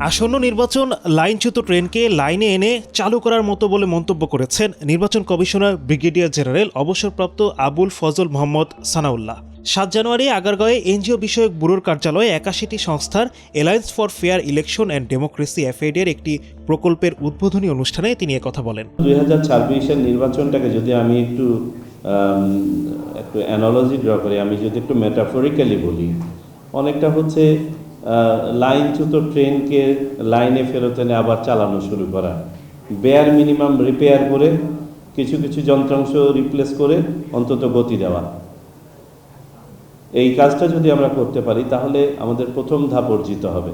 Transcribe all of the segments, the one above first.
আসন্ন নির্বাচন লাইনচ্যুত ট্রেনকে লাইনে এনে চালু করার মতো বলে মন্তব্য করেছেন নির্বাচন কমিশনার ব্রিগেডিয়ার জেনারেল অবসরপ্রাপ্ত আবুল ফজল মোহাম্মদ সানাউল্লাহ। সাত জানুয়ারি আগারগাঁয়ে এনজিও বিষয়ক ব্যুরোর কার্যালয়ে একাশিটি সংস্থার alliance for fair election and democracy এফএডের একটি প্রকল্পের উদ্বোধনী অনুষ্ঠানে তিনি একথা বলেন। দুই হাজার ছাব্বিশের নির্বাচনটাকে যদি আমি একটু একটু অ্যানালজি ড্র করি, আমি যদি একটু মেটাফরিক্যালি বলি, অনেকটা হচ্ছে লাইনচ্যুত ট্রেনকে লাইনে ফেরত এনে আবার চালানো শুরু করা। বেয়ার মিনিমাম রিপেয়ার করে কিছু কিছু যন্ত্রাংশ রিপ্লেস করে অন্তত গতি দেওয়া। এই কাজটা যদি আমরা করতে পারি, তাহলে আমাদের প্রথম ধাপ অর্জিত হবে।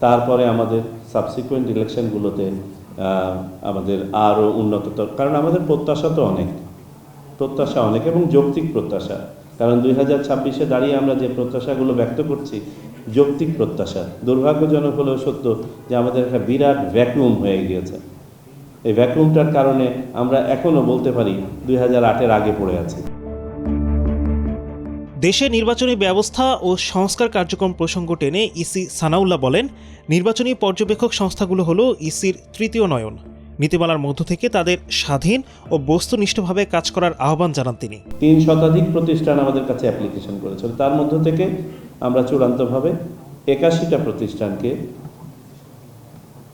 তারপরে আমাদের সাবসিকুয়েন্ট ইলেকশনগুলোতে আমাদের আরও উন্নততর, কারণ আমাদের প্রত্যাশা তো অনেক। প্রত্যাশা অনেক এবং যৌক্তিক প্রত্যাশা। কারণ দুই হাজার ছাব্বিশে দাঁড়িয়ে আমরা যে প্রত্যাশাগুলো ব্যক্ত করছি যৌক্তিক প্রত্যাশা। দুর্ভাগ্যজনক হলেও সত্য যে আমাদের একটা বিরাট ভ্যাকুয়াম হয়ে গিয়েছে। এই ভ্যাকুয়ামটার কারণে আমরা এখনও বলতে পারি দুই হাজার আটের আগে পড়ে আছি। দেশে নির্বাচনী ব্যবস্থা ও সংস্কার কার্যক্রম প্রসঙ্গ টেনে ইসি সানাউল্লাহ বলেন, নির্বাচনী পর্যবেক্ষক সংস্থাগুলো হলো ইসির তৃতীয় নয়ন। নীতিমালার মধ্য থেকে তাদের স্বাধীন ও বস্তুনিষ্ঠভাবে কাজ করার আহ্বান জানান তিনি। তিন শতাধিক প্রতিষ্ঠান আমাদের কাছে অ্যাপ্লিকেশন করেছিল তার মধ্য থেকে আমরা চূড়ান্তভাবে একাশিটা প্রতিষ্ঠানকে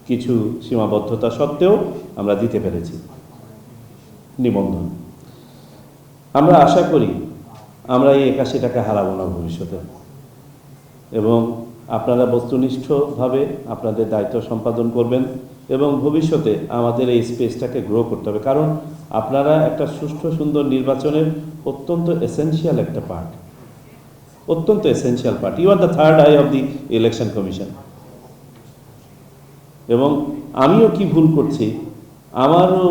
কিছু সীমাবদ্ধতা সত্ত্বেও আমরা দিতে পেরেছি। নিবন্ধন। আমরা আশা করি আমরা এই একাশি টাকা হারাবো না ভবিষ্যতে। এবং আপনারা বস্তুনিষ্ঠভাবে আপনাদের দায়িত্ব সম্পাদন করবেন। এবং ভবিষ্যতে আমাদের এই স্পেসটাকে গ্রো করতে হবে। কারণ আপনারা একটা সুষ্ঠু, সুন্দর নির্বাচনের অত্যন্ত এসেনশিয়াল একটা পার্ট অত্যন্ত essential part you are the third eye of the election commission এবং আমিও কি ভুল করছি? আমারও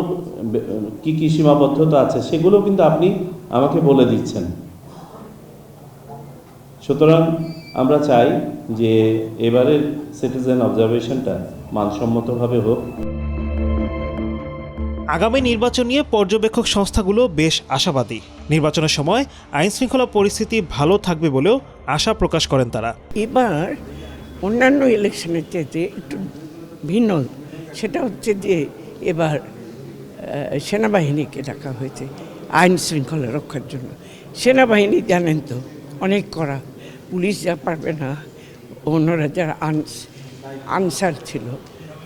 কি কি সীমাবদ্ধতা আছে? সেগুলো কিন্তু আপনি আমাকে বলে দিচ্ছেন। সুতরাং আমরা চাই যে এবারের সিটিজেন অবজারভেশনটা মানসম্মতভাবে হোক। আগামী নির্বাচন নিয়ে পর্যবেক্ষক সংস্থাগুলো বেশ আশাবাদী। নির্বাচনের সময় আইন শৃঙ্খলা পরিস্থিতি ভালো থাকবে বলেও আশা প্রকাশ করেন তারা। এবার অন্যান্য ইলেকশনের চাইতে একটু ভিন্ন। সেটা হচ্ছে যে এবার সেনাবাহিনীকে ডাকা হয়েছে আইন শৃঙ্খলা রক্ষার জন্য। সেনাবাহিনী জানেন তো অনেক করা পুলিশ যা পারবে না, অন্যরা যারা আনস আনসার ছিল,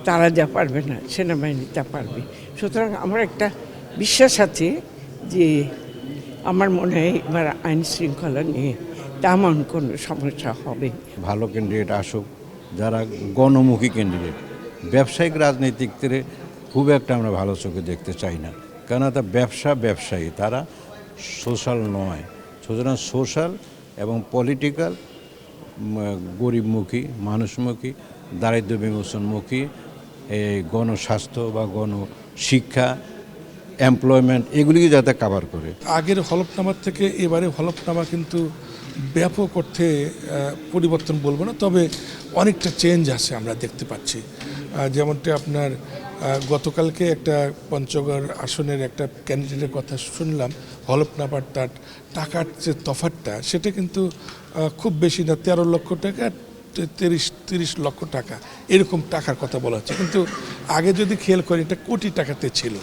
তারা যা পারবে না, সেনাবাহিনী তা পারবে। সুতরাং আমার একটা বিশ্বাস আছে যে আমার মনে হয় এবার আইন শৃঙ্খলা নিয়ে তেমন কোনো সমস্যা হবে। ভালো ক্যান্ডিডেট আসুক, যারা গণমুখী ক্যান্ডিডেট ব্যবসায়িক রাজনীতিকদের খুব একটা আমরা ভালো চোখে দেখতে চাই না। কেন তা ব্যবসা ব্যবসায়ী, তারা সোশ্যাল নয়। সুতরাং সোশ্যাল এবং পলিটিক্যাল গরিবমুখী, মানুষমুখী, দারিদ্র বিমোচনমুখী, এই গণস্বাস্থ্য বা গণশিক্ষা এমপ্লয়মেন্ট এগুলিকে যাতে কাভার করে। আগের হলফনামার থেকে এবারে হলফনামা কিন্তু ব্যাপক অর্থে পরিবর্তন বলব না, তবে অনেকটা চেঞ্জ আছে আমরা দেখতে পাচ্ছি। যেমনটা আপনার গতকালকে একটা পঞ্চগড় আসনের একটা ক্যান্ডিডেটের কথা শুনলাম। হলফনামার তার টাকার যে তফাতটা সেটা কিন্তু খুব বেশি না, তেরো লক্ষ টাকা তিরিশ তিরিশ লক্ষ টাকা, এরকম টাকার কথা বলা হচ্ছে। কিন্তু আগে যদি খেয়াল করি এটা কোটি টাকাতে ছিল।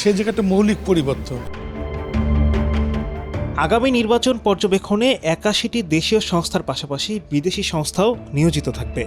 সেই জায়গাটা মৌলিক পরিবর্তন। আগামী নির্বাচন পর্যবেক্ষণে একাশিটি দেশীয় সংস্থার পাশাপাশি বিদেশি সংস্থাও নিয়োজিত থাকবে।